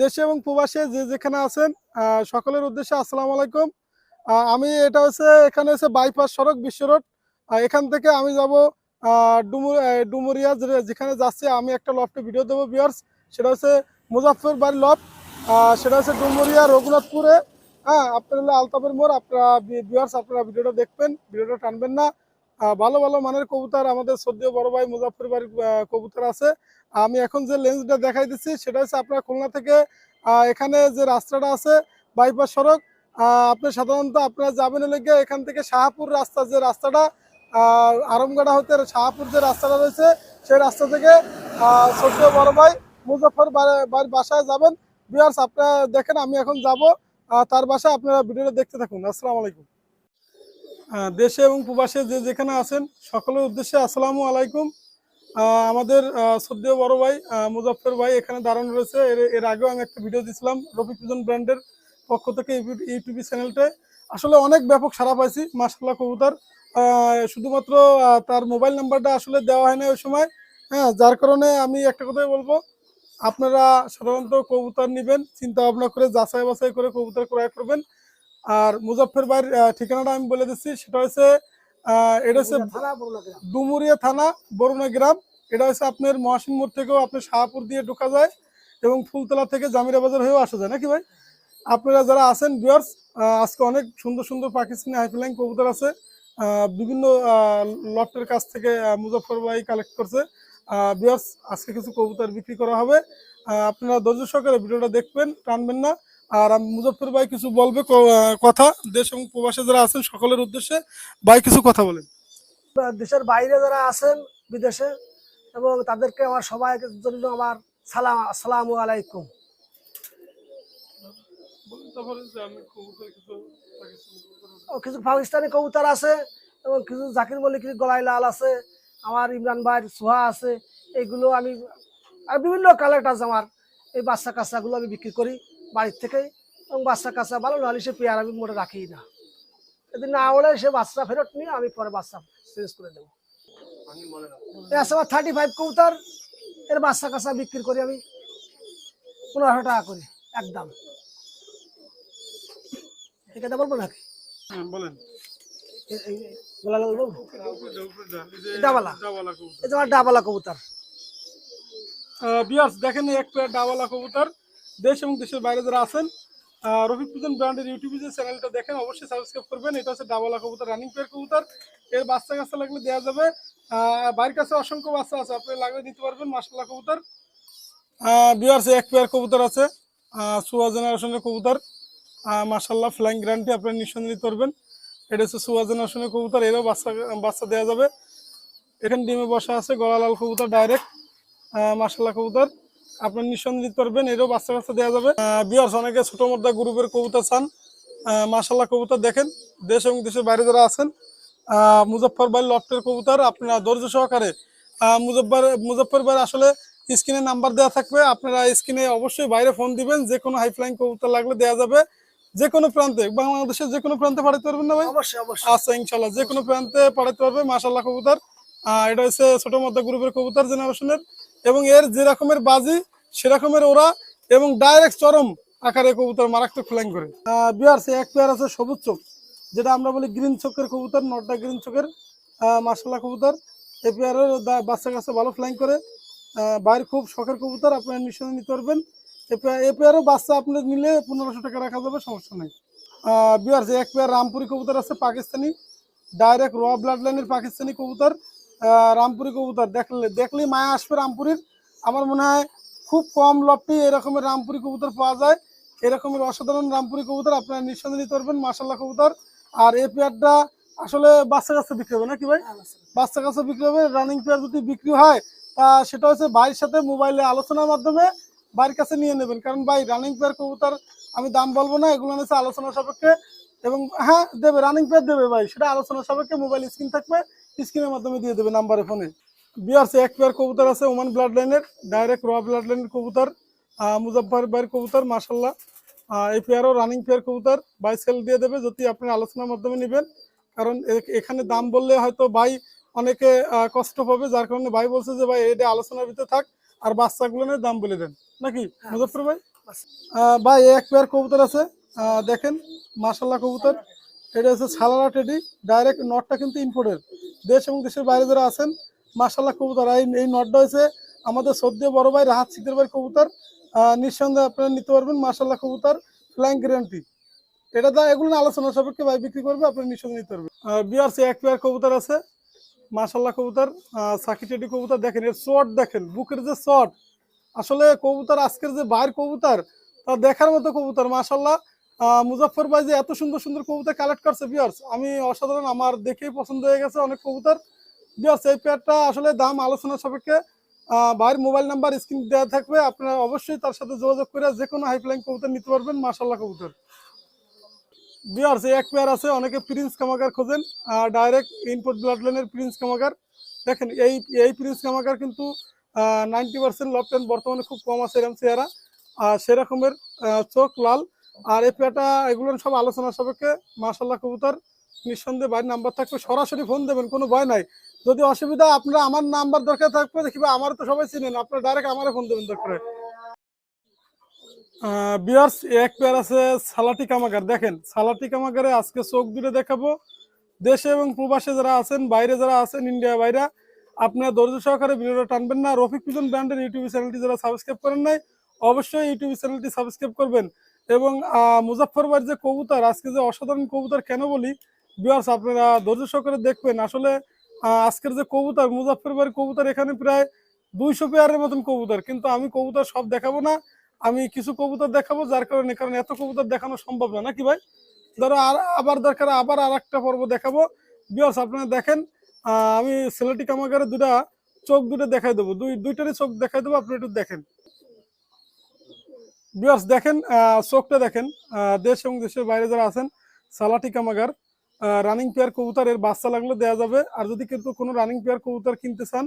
দেশে এবং প্রবাসে যে যেখানে আছেন সকলের উদ্দেশ্যে আসসালামু আলাইকুম। আমি এটা হচ্ছে, এখানে হচ্ছে বাইপাস সড়ক, বিশ্ব রোড। এখান থেকে আমি যাব ডুমুর ডুমুরিয়া যেখানে যাচ্ছি, আমি একটা লফটে ভিডিও দেবো বিয়ার্স সেটা হচ্ছে মুজাফর বাড়ি লফট। সেটা হচ্ছে ডুমুরিয়া, রঘুনাথপুরে। হ্যাঁ আপনার হলো আলতাফের মোড়, আপনারা বিয়ার্স আপনারা ভিডিওটা দেখবেন, ভিডিওটা টানবেন না। ভালো ভালো মানের কবুতর আমাদের সদ্য বড় ভাই মুজাফর বাড়ির কবুতর আছে। আমি এখন যে লেন্সটা দেখাই দিচ্ছি সেটা হচ্ছে আপনার খুলনা থেকে এখানে যে রাস্তাটা আছে, বাইপাস সড়ক আপনি সাধারণত আপনারা যাবেন লেগে এখান থেকে শাহপুর রাস্তা যে রাস্তাটা আরমগাড়া হতে শাহপুর যে রাস্তাটা রয়েছে, সেই রাস্তা থেকে ছোট্ট বড় ভাই মুজফর বাড়ির বাসায় যাবেন। বিয়ার্স আপনারা দেখেন, আমি এখন যাব তার বাসায় আপনারা ভিডিওটা দেখতে থাকুন। আসসালামু আলাইকুম। দেশে এবং প্রবাসে যে যেখানে আছেন সকলের উদ্দেশ্যে আসসালামু আলাইকুম। আমাদের সদ্য বড় ভাই আহ, ভাই এখানে দাঁড়ানো রয়েছে। এর এর আগেও আমি একটা ভিডিও দিয়েছিলাম রফিক পিজন ব্র্যান্ডের পক্ষ থেকে ইউটিউব- চ্যানেলটায় আসলে অনেক ব্যাপক সারা পাইছি মাসাল্লাহ কবুতর। শুধুমাত্র তার মোবাইল নাম্বারটা আসলে দেওয়া হয় না ওই সময়। হ্যাঁ যার কারণে আমি একটা কথাই বলব আপনারা সাধারণত কবুতর নেবেন চিন্তা ভাবনা করে যাচাই বাছাই করে কবুতর ক্রয় করবেন। আর মুজাফফর ভাইয়ের ঠিকানাটা আমি বলে দিচ্ছি। সেটা হচ্ছে এটা হচ্ছে ডুমুরিয়া থানা বরুণা গ্রাম। এটা হচ্ছে আপনার মহাসিন মোড় থেকেও আপনার শাহপুর দিয়ে ঢোকা যায় এবং ফুলতলা থেকে জামিরা বাজার হয়েও আসা যায়। নাকি ভাই? আপনারা যারা আছেন বিয়ার্স আজকে অনেক সুন্দর সুন্দর পাকিস্তানি হাইফ্লাইং কবুতর আছে। বিভিন্ন লটের কাছ থেকে আহ, মুজফ্ফর ভাই কালেক্ট করছে। বিয়ার্স আজকে কিছু কবুতর বিক্রি করা হবে। আপনারা ধৈর্য সহকারে ভিডিওটা দেখবেন টানবেন না। আর আমি মুজফ্ফর ভাই কিছু বলবে কথা? দেশ এবং প্রবাসে যারা আছেন সকলের উদ্দেশ্যে ভাই কিছু কথা বলেন। দেশের বাইরে যারা আছেন বিদেশে এবং তাদেরকে আমার সবাই জন্য আমার সালাম আসসালামু আলাইকুম। কিছু পাকিস্তানি কবুতর আছে এবং কিছু জাকির মল্লিকের গলায় লাল আছে আমার ইমরান ভাইয়ের সোহা আছে এইগুলো আমি আর বিভিন্ন কালেক্ট আছে আমার এই বাচ্চা কাচ্চাগুলো আমি বিক্রি করি। বাড়ির থেকেই এবং বাচ্চা কাচ্চা ভালো নাহলে সে পেয়ার আমি মোটে রাখি না। যদি না ওড়ে সে বাচ্চা ফেরত নিয়ে আমি পরে বাচ্চা চেঞ্জ করে দেবো। আছে আমার থার্টি ফাইভ কবুতর এর বাচ্চা কাচ্চা বিক্রি করি আমি পনেরোশো টাকা করে একদম। ঠিক আছে বলব নাকি? হ্যাঁ, বলেন। এ- এই- এই গোলা লাল বলব? ডাবালা। ডাবালা কবুতর। বিয়ার্স দেখেন এক পেয়ার ডাওয়ালা কবুতর। দেশ এবং দেশের বাইরে যারা আছেন রফিক পুজন ব্র্যান্ডের ইউটিউবে যে চ্যানেলটা দেখেন, অবশ্যই সাবস্ক্রাইব করবেন। এটা হচ্ছে ডাওয়ালা কবুতর রানিং পেয়ার কবুতর। এর বাচ্চা কাচ্চা লাগলে দেওয়া যাবে। বাড়ির কাছে অসংখ্য বাচ্চা আছে, আপনি লাগলে দিতে পারবেন মাসাল্লাহ কবুতর। বিয়ার্স এক পেয়ার কবুতর আছে সুয়া জেনারেশনের কবুতর। মাসাল্লাহ ফ্লাইং গ্যারান্টি আপনি নিঃসন্দেহ নিতে পারবেন। এটা হচ্ছে সুয়া জেনারেশনের কবুতর, এরও বাচ্চা বাচ্চা দেওয়া যাবে। এখানে ডিমে বসা আছে, গলা লাল কবুতর ডাইরেক্ট মাসাল্লাহ কবুতর। আপনার নিঃসন্দেহ নিতে পারবেন এরও বাচ্চা কাচ্চা দেওয়া যাবে। বিয়ার্স অনেকে ছোট মোটা গ্রুপের কবুতর চান। মাসাল্লাহ কবুতর দেখেন দেশ এবং দেশের বাইরে যারা আছেন মুজফ্ফর বাড়ি লফটের কবুতর আপনারা ধৈর্য সহকারে আহ, মুজফ্ফর মুজফ্ফর বাড়ি আসলে স্ক্রিনে নাম্বার দেওয়া থাকবে আপনারা স্ক্রিনে অবশ্যই বাইরে ফোন দিবেন যে কোনো হাইফ্লাইং কবুতর লাগলে দেওয়া যাবে। যে কোনো প্রান্তে বাংলাদেশের যে কোনো প্রান্তে পাঠাতে পারবেন না ভাই? অবশ্যই অবশ্যই। আচ্ছা ইনশাল্লাহ যে কোনো প্রান্তে পাঠাতে পারবে মাশাল্লাহ কবুতর। আহ, এটা হচ্ছে ছোট মধ্যে গ্রুপের কবুতর জেনারেশনের। এবং এর যে রকমের বাজি সেরকমের ওরা এবং ডাইরেক্ট চরম আকারে কবুতর মারাত্মক ফ্ল্যাং করে। বিয়ার সে এক পেয়ার আছে সবুজ চোখ, যেটা আমরা বলি গ্রিন চোখের কবুতর নটটা গ্রিন চোখের মাসাল্লাহ কবুতর। এই পেয়ারের বাচ্চা কাছে ভালো ফ্ল্যাং করে। বাইরে খুব শখের কবুতর, আপনারা নিঃসন্দেহে নিতে পারবেন। পেয়ার- পেয়ারও বাচ্চা আপনি নিলে পনেরোশো টাকা রাখা যাবে, সমস্যা নেই। বিয়ার যে এক পেয়ার রামপুরি কবুতর আছে পাকিস্তানি ডাইরেক্ট র ব্লাড লাইনের পাকিস্তানি কবুতর। রামপুরি কবুতর। দেখলে দেখলেই মায়া আসবে রামপুরির। আমার মনে হয় খুব কম লপটি এরকমের রামপুরি কবুতর পাওয়া যায়। এরকমের অসাধারণ রামপুরি কবুতর আপনারা নিঃসন্দেহে নিতে পারবেন মাসাল্লাহ কবুতর। আর এই পেয়ারটা আসলে বাচ্চা কাছে বিক্রি হবে নাকি ভাই? বাচ্চা কাছে। বিক্রি হবে রানিং পেয়ার যদি বিক্রি হয় তা সেটা হচ্ছে ভাইয়ের সাথে মোবাইলে আলোচনার মাধ্যমে বাড়ির কাছে নিয়ে নেবেন। কারণ ভাই রানিং পেয়ার কবুতর আমি দাম বলব না এগুলো হচ্ছে আলোচনা সাপেক্ষে। এবং হ্যাঁ দেবে রানিং পেয়ার দেবে ভাই সেটা আলোচনা সাপেক্ষে মোবাইল স্ক্রিন থাকবে। স্ক্রিনের মাধ্যমে দিয়ে দেবে নাম্বারে ফোনে। বিয়ার্স এক পেয়ার কবুতর আছে ওমান ব্লাড লাইনের ডাইরেক্ট র ব্লাড লাইনের কবুতর আহ, মুজফ্ফর ভাইয়ের কবুতর মাসাল্লাহ এই পেয়ারও রানিং পেয়ার কবুতর বাই সেল দিয়ে দেবে যদি আপনি আলোচনার মাধ্যমে নেবেন। কারণ এখানে দাম বললে হয়তো ভাই অনেকে কষ্ট পাবে যার কারণে ভাই বলছে যে ভাই এটা আলোচনার ভিতরে থাক আর বাচ্চাগুলো নিয়ে দাম বলে দেন। নাকি? মুজফ্ফর ভাই? আহ, ভাই এক পেয়ার কবুতর আছে দেখেন মাসাল্লাহ কবুতর। এটা হচ্ছে সালারা টেডি। ডাইরেক্ট নটটা কিন্তু ইম্পোর্টের দেশ এবং দেশের বাইরে যারা আছেন মাসাল্লাহ কবুতর। এই এই নটটা হয়েছে আমাদের সদ্য বড় ভাই রাহাত সিদ্দের ভাই কবুতর। নিঃসন্দেহে আপনারা নিতে পারবেন মাসাল্লাহ কবুতর। ফ্ল্যাং গ্যারান্টি এটা দা এগুলো আলোচনা সাপেক্ষে ভাই বিক্রি করবে আপনি নিঃসন্দেহে নিতে পারবেন। বিআরসি এক পেয়ার কবুতর আছে। মাসাল্লাহ কবুতর। সাকি টেডি কবুতর দেখেন, এর শর্ট দেখেন, বুকের যে শর্ট আসলে কবুতর, আজকের যে বাইর কবুতর, তা দেখার মতো কবুতর মাসাল্লাহ মুজাফর ভাই যে এত সুন্দর সুন্দর কবুতর কালেক্ট করছে বিয়ার্স আমি অসাধারণ, আমার দেখেই পছন্দ হয়ে গেছে অনেক কবুতর। বিয়ার্স এই পেয়ারটা আসলে দাম আলোচনা সাপেক্ষে ভাইয়ের মোবাইল নাম্বার স্ক্রিন দেওয়া থাকবে, আপনারা অবশ্যই তার সাথে যোগাযোগ করে যে কোনো হাইফ্লাইং কবুতর নিতে পারবেন মাসাল্লাহ কবুতর। বিয়ার্স এক পেয়ার আছে, অনেকে প্রিন্স কামাকার খোঁজেন ডাইরেক্ট ইনপুট ব্লাড লাইনের প্রিন্স কামাকার দেখেন, এই এই প্রিন্স কামাকার কিন্তু নাইনটি পার্সেন্ট লফ টেন বর্তমানে খুব কম আছে এরকম চেহারা আর সেরকমের চোখ লাল। আর এই পেয়ারটা এগুলো সব আলোচনা সাপেক্ষে মাসাল্লাহ কবুতর নিঃসন্দেহে বাড়ির নাম্বার থাকবে। সরাসরি ফোন দেবেন, কোনো ভয় নাই। যদি অসুবিধা আপনারা আমার নাম্বার দরকার থাকবে, দেখবে আমার তো সবাই চিনেন, আপনারা ডাইরেক্ট আমারে ফোন দেবেন দরকার বিয়ার্স এক পেয়ার আছে সালাটি কামাগার। দেখেন, সালাটি কামাগারে আজকে চোখ দূরে দেখাবো। দেশে এবং প্রবাসে যারা আছেন, বাইরে যারা আছেন, ইন্ডিয়া বাইরে, আপনারা ধৈর্য সহকারে ভিডিওটা টানবেন না। রফিক পিজন ব্র্যান্ডের ইউটিউব চ্যানেলটি যারা সাবস্ক্রাইব করেন নাই, অবশ্যই ইউটিউব চ্যানেলটি সাবস্ক্রাইব করবেন। এবং মুজাফরবাড়ির যে কবুতর, আজকে যে অসাধারণ কবুতর কেন বলি? বিয়ার্স আপনারা ধৈর্য সহকারে দেখবেন। আসলে আজকের যে কবুতর মুজাফরবাড়ির কবুতর এখানে প্রায় দুইশো পেয়ারের মতন কবুতর। কিন্তু আমি কবুতর সব দেখাবো না। আমি কিছু কবুতর দেখাবো যার কারণে, কারণ এত কবুতর দেখানো সম্ভব না। নাকি ভাই? ধরো, আর, আবার দরকার, আবার আর একটা পর্ব দেখাবো। বিয়ার্স আপনারা দেখেন আমি সিলেটি কামাগারে দুটা চোখ দুটো দেখাই দেবো। দুই, দুইটারই চোখ দেখাই দেবো, আপনি একটু দেখেন। বিয়ার্স দেখেন চোখটা দেখেন দেশ এবং দেশের বাইরে যারা আছেন, সালাটি কামাগার রানিং পেয়ার কবুতর, এর বাচ্চা লাগলে দেওয়া যাবে। আর যদি কিন্তু কোনো রানিং পেয়ার কবুতর কিনতে চান,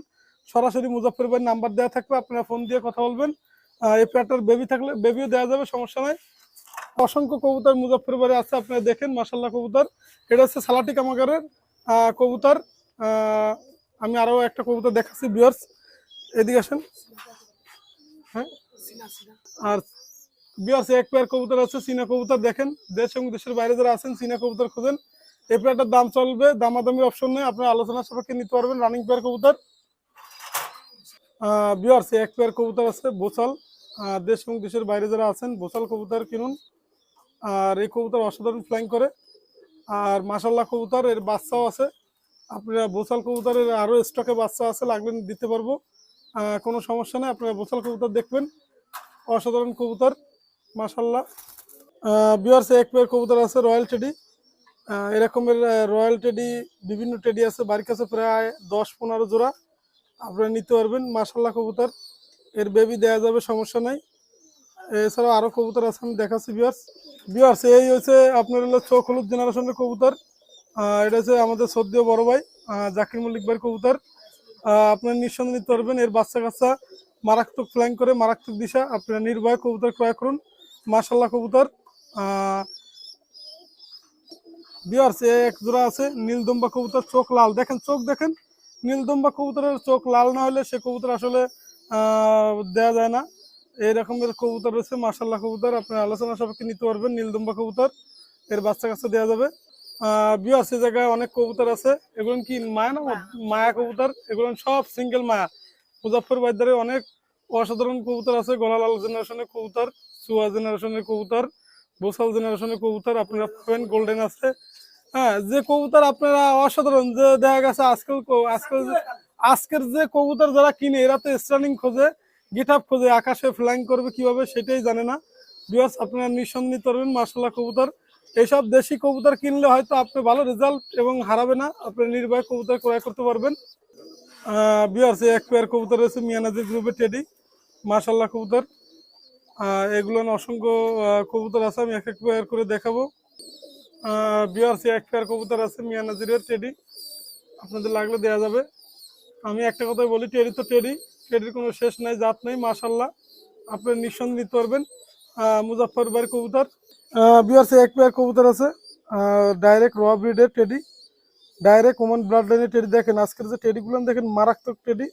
সরাসরি মুজাফর নাম্বার দেওয়া থাকবে, আপনারা ফোন দিয়ে কথা বলবেন। এই পেয়ারটার বেবি থাকলে বেবিও দেওয়া যাবে, সমস্যা নাই। অসংখ্য কবুতর মুজাফর আছে, আপনারা দেখেন মাসাল্লাহ কবুতর। এটা হচ্ছে সালাটি কামাগারের কবুতর। আমি আরও একটা কবুতর দেখাচ্ছি বিয়ার্স এদিকে আসেন। হ্যাঁ? আর বিয়ার্স এক পেয়ার কবুতর আছে চীনা কবুতর দেখেন। দেশ এবং দেশের বাইরে যারা আছেন চীনা কবুতর খোঁজেন। এই পেয়ারটার দাম চলবে দামাদামি অপশন নেই আপনার আলোচনা সাপেক্ষে নিতে পারবেন রানিং পেয়ার কবুতর। বিয়ার্স এক পেয়ার কবুতর আছে আহ, দেশ এবং দেশের বাইরে যারা আছেন বোচাল কবুতর কিনুন। আর এই কবুতর অসাধারণ ফ্লাইং করে। আর মাসাল্লাহ কবুতর এর বাচ্চাও আছে। আপনারা বোচাল কবুতরের আরও স্টকে বাচ্চা আছে লাগলে দিতে পারব। কোনো সমস্যা নেই আপনারা বোচাল কবুতর দেখবেন। অসাধারণ কবুতর। মাসাল্লাহ বিয়ার্স এক পেয়ার কবুতর আছে রয়্যাল টেডি এরকমের রয়্যাল টেডি বিভিন্ন টেডি আছে, বাড়ির কাছে প্রায় দশ পনেরো জোড়া। আপনারা নিতে পারবেন মাসাল্লাহ কবুতর। এর বেবি দেওয়া যাবে, সমস্যা নাই। এছাড়াও আরও কবুতর আছে, আমি দেখাচ্ছি বিয়ার্স বিয়ার্স এই হচ্ছে আপনার হলো চোখ হলুদ জেনারেশনের কবুতর। এটা হচ্ছে আমাদের সদ্য বড় ভাই জাকির মল্লিক ভাইয়ের কবুতর। আপনারা নিঃসন্দেহে নিতে পারবেন, এর বাচ্চা কাচ্চা মারাত্মক ফ্ল্যাং করে, মারাত্মক দিশা। আপনারা নির্ভয় কবুতর ক্রয় করুন। মাসাল্লাহ কবুতর। বিয়ার্স এক জোড়া আছে, নীলদম্বা কবুতর, চোখ লাল। দেখেন, চোখ দেখেন, নীলদম্বা কবুতরের চোখ লাল না হলে সে কবুতর আসলে দেয়া যায় না। এই রকমের কবুতর রয়েছে মাসাল্লাহ কবুতর। আপনার আলোচনা সাপেক্ষে নিতে পারবেন, নীলদম্বা কবুতর। এর বাচ্চা কাচ্চা দেওয়া যাবে। বিয়ার্স এই জায়গায় অনেক কবুতর আছে। এগুলো কি মায়া না মায়া কবুতর? এগুলো সব সিঙ্গেল মায়া। মুজাফর বাইদারে অনেক অসাধারণ কবুতর আছে, গলালাল জেনারেশনের কবুতর, সুয়া জেনারেশনের কবুতর, বোসাল জেনারেশনের কবুতর, আপনারা পাবেন গোল্ডেন আছে। হ্যাঁ যে কবুতর আপনারা অসাধারণ, যে দেখা গেছে আজকাল আজকাল আজকের যে কবুতর যারা কিনে, এরা তো স্টার্নিং খোঁজে গিট আপ খোঁজে, আকাশে ফ্লাইং করবে কীভাবে সেটাই জানে না। বিকজ আপনারা নিঃসন্দেহ করবেন মার্শাল্লাহ কবুতর। এইসব দেশি কবুতর কিনলে হয়তো আপনি ভালো রেজাল্ট এবং হারাবে না, আপনি নির্ভয় কবুতর ক্রয় করতে পারবেন। বিয়ার্স এক পেয়ার কবুতর রয়েছে মিয়ানাজি গ্রুপের টেডি মার্শাল্লাহ কবুতর। এগুলো অসংখ্য কবুতর আছে, আমি এক এক পেয়ার করে দেখাবো। বিয়ার্স এক পেয়ার কবুতর আছে মিয়ানাজিরের টেডি আপনাদের লাগলে দেওয়া যাবে। আমি একটা কথাই বলি টেডি তো টেডি টেডির কোনো শেষ নাই, জাত নেই মাশাল্লাহ আপনি নিঃসন্দেহে নিতে পারবেন। মুজাফর বাড়ির কবুতর। বিয়ার্স এক পেয়ার কবুতর আছে ডাইরেক্ট র ব্রিডের টেডি ডাইরেক্ট কমন ব্লাড লাইনের টেডি দেখেন, আজকের যে টেডিগুলো দেখেন, মারাত্মক টেডি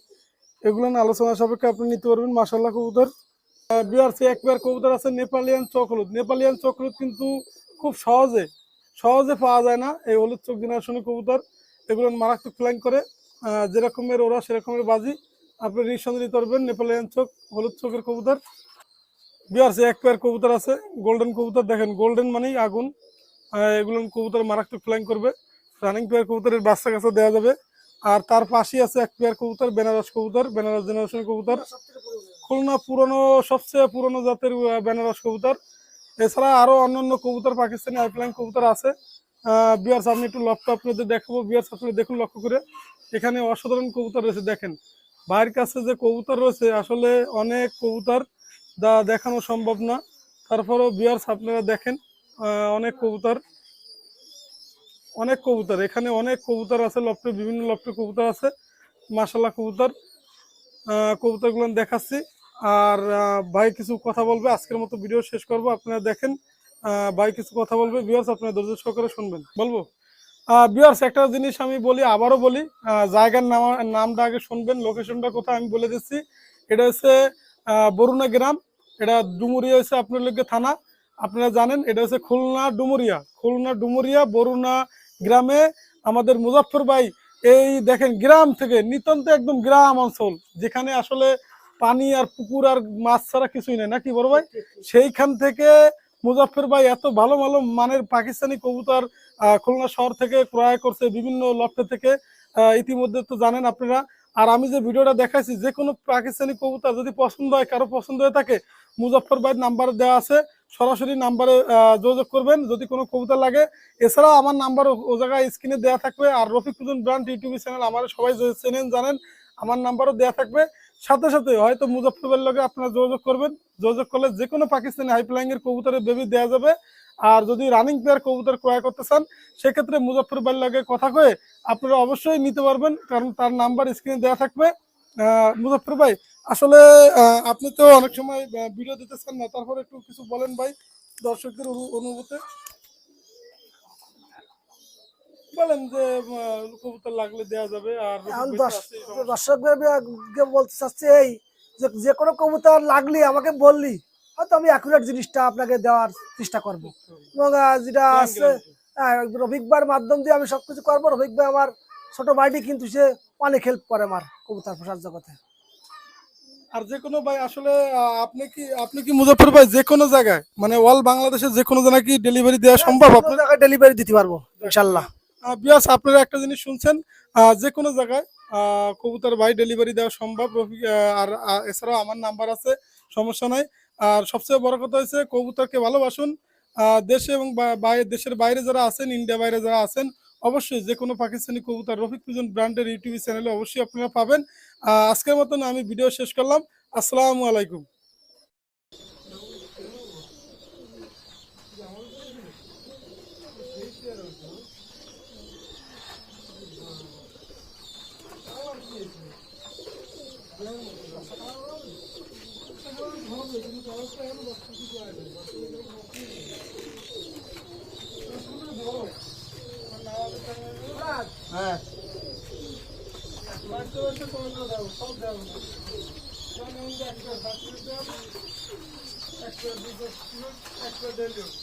এগুলো আলোচনা সাপেক্ষে আপনি নিতে পারবেন মাশাল্লাহ কবুতর। বিআরসি এক পেয়ার কবুতর আছে নেপালিয়ান চোখ হলুদ নেপালিয়ান চোখ হলুদ কিন্তু খুব সহজে সহজে পাওয়া যায় না এই হলুদ চোখ জেনারেশনে কবুতর। এগুলো মারাত্মক ফ্ল্যাং করে। যেরকমের ওরা, সেরকমের বাজি আপনি নিঃসন্দেহ নিতে পারবেন, নেপালিয়ান চোখ, হলুদ চোখের কবুতর। বিআরসি এক পেয়ার কবুতর আছে গোল্ডেন কবুতর। দেখেন গোল্ডেন মানেই আগুন। এগুলো কবুতর মারাত্মক ফ্ল্যাং করবে। রানিং পেয়ার কবুতরের বাচ্চা কাছে দেওয়া যাবে। আর তার পাশেই আছে এক পেয়ার কবুতর, বেনারস কবুতর, বেনারস জেনারেশনের কবুতর। খুলনা পুরনো, সবচেয়ে পুরনো জাতের বেনারস কবুতর। এছাড়া আরও অন্যান্য কবুতর, পাকিস্তানি আইপ্লাইন কবুতর আছে। বিয়ার্স আপনি একটু লক্ষ্য আপনাদের দেখাবো। বিয়ার্স আপনি দেখুন লক্ষ্য করে। এখানে অসাধারণ কবুতর রয়েছে, দেখেন। ভাইয়ের কাছে যে কবুতর রয়েছে, আসলে অনেক কবুতর যা দেখানো সম্ভব না। তারপরেও বিয়ার্স, আপনারা দেখেন অনেক কবুতর। অনেক কবুতর, এখানে অনেক কবুতর আছে, লফটে বিভিন্ন লফটে কবুতর আছে মাসাল্লাহ কবুতর। কবুতরগুলো দেখাচ্ছি। আর ভাই কিছু কথা বলবে, আজকের মতো ভিডিও শেষ করব, আপনারা দেখেন। ভাই কিছু কথা বলবে বিয়ার্স আপনারা ধৈর্য সহকারে শুনবেন। বলব? বিয়ার্স একটা জিনিস আমি বলি, আবারও বলি জায়গার নাম, নামটা আগে শুনবেন লোকেশনটা কোথায় আমি বলে দিচ্ছি। এটা হচ্ছে বরুণা গ্রাম। এটা ডুমুরিয়া হচ্ছে আপনার লোকে থানা। আপনারা জানেন, এটা হচ্ছে খুলনা ডুমুরিয়া। খুলনা ডুমুরিয়া বরুণা গ্রামে আমাদের মুজাফর ভাই এই দেখেন গ্রাম থেকে নিতান্ত একদম গ্রাম অঞ্চল, যেখানে আসলে পানি আর পুকুর আর মাছ ছাড়া কিছুই নেই। নাকি বড় ভাই? সেইখান থেকে মুজাফর ভাই এত ভালো ভালো মানের পাকিস্তানি কবুতর খুলনা শহর থেকে ক্রয় করছে বিভিন্ন লফটে থেকে। ইতিমধ্যে তো জানেন আপনারা। আর আমি যে ভিডিওটা দেখাইছি, যে কোনো পাকিস্তানি কবুতর যদি পছন্দ হয়, কারও পছন্দ হয়ে থাকে মুজাফর ভাইয়ের নাম্বার দেওয়া আছে। সরাসরি নাম্বারে যোগাযোগ করবেন। যদি কোনো কবুতর লাগে এছাড়াও আমার নাম্বার ও জায়গায় স্ক্রিনে দেওয়া থাকবে। আর রফিক কুজন ব্রান্ড ইউটিউব চ্যানেল আমার সবাই চেনেন জানেন আমার নাম্বারও দেওয়া থাকবে। সাথে সাথে হয়তো মুজফ্ফরের লগে আপনারা যোগাযোগ করবেন। যোগাযোগ করলে যে কোনো পাকিস্তানি হাইপ্লাইং এর কবুতরের বেবি দেওয়া যাবে। আর যদি রানিং পেয়ার কবুতর ক্রয় করতে চান সেক্ষেত্রে মুজফ্ফর ভাইয়ের লগে কথা কয়ে আপনারা অবশ্যই নিতে পারবেন। কারণ তার নাম্বার স্ক্রিনে দেওয়া থাকবে। আহ, মুজফ্ফর ভাই আসলে আপনি তো অনেক সময় ভিডিও দিতে চান না তারপরে একটু কিছু বলেন ভাই দর্শকদের অনু- অনুভূতি। বলেন যে কবুতর লাগলে যাবে আর। দর্শকদের বলতে চাচ্ছি এই যে যে কোনো কবুতর লাগলি আমাকে বললি হয়তো আমি অ্যাকুরেট জিনিসটা আপনাকে দেওয়ার চেষ্টা করব। এবং যেটা আছে রফিক ভাইয়ের মাধ্যম দিয়ে আমি সবকিছু করব ভাই আমার ছোট ভাইটি কিন্তু সে অনেক হেল্প করে আমার কবুতর প্রসার জগতে। আর যে কোনো ভাই আসলে আপনি কি আপনি কি মুজফ্ফর ভাই যে কোনো জায়গায় মানে অল বাংলাদেশে যে কোনো জায়গায় কি ডেলিভারি দেওয়া সম্ভব কোনো আপনার? জায়গায় ডেলিভারি দিতে পারব ইনশাল্লাহ। বিয়াস আপনারা একটা জিনিস শুনছেন যে কোনো জায়গায় কবুতর ভাই ডেলিভারি দেওয়া সম্ভব আর এছাড়াও আমার নাম্বার আছে সমস্যা নাই। আর সবচেয়ে বড় কথা হচ্ছে কবুতরকে ভালোবাসুন। দেশে এবং বাইরে দেশের বাইরে যারা আছেন ইন্ডিয়া বাইরে যারা আছেন অবশ্যই যে কোনো পাকিস্তানি কবুতর রফিক পিজন ব্র্যান্ডের ইউটিউব চ্যানেলে অবশ্যই আপনারা পাবেন। আজকের মতন আমি ভিডিও শেষ করলাম। আসসালামু আলাইকুম। হ্যাঁ। আমাদের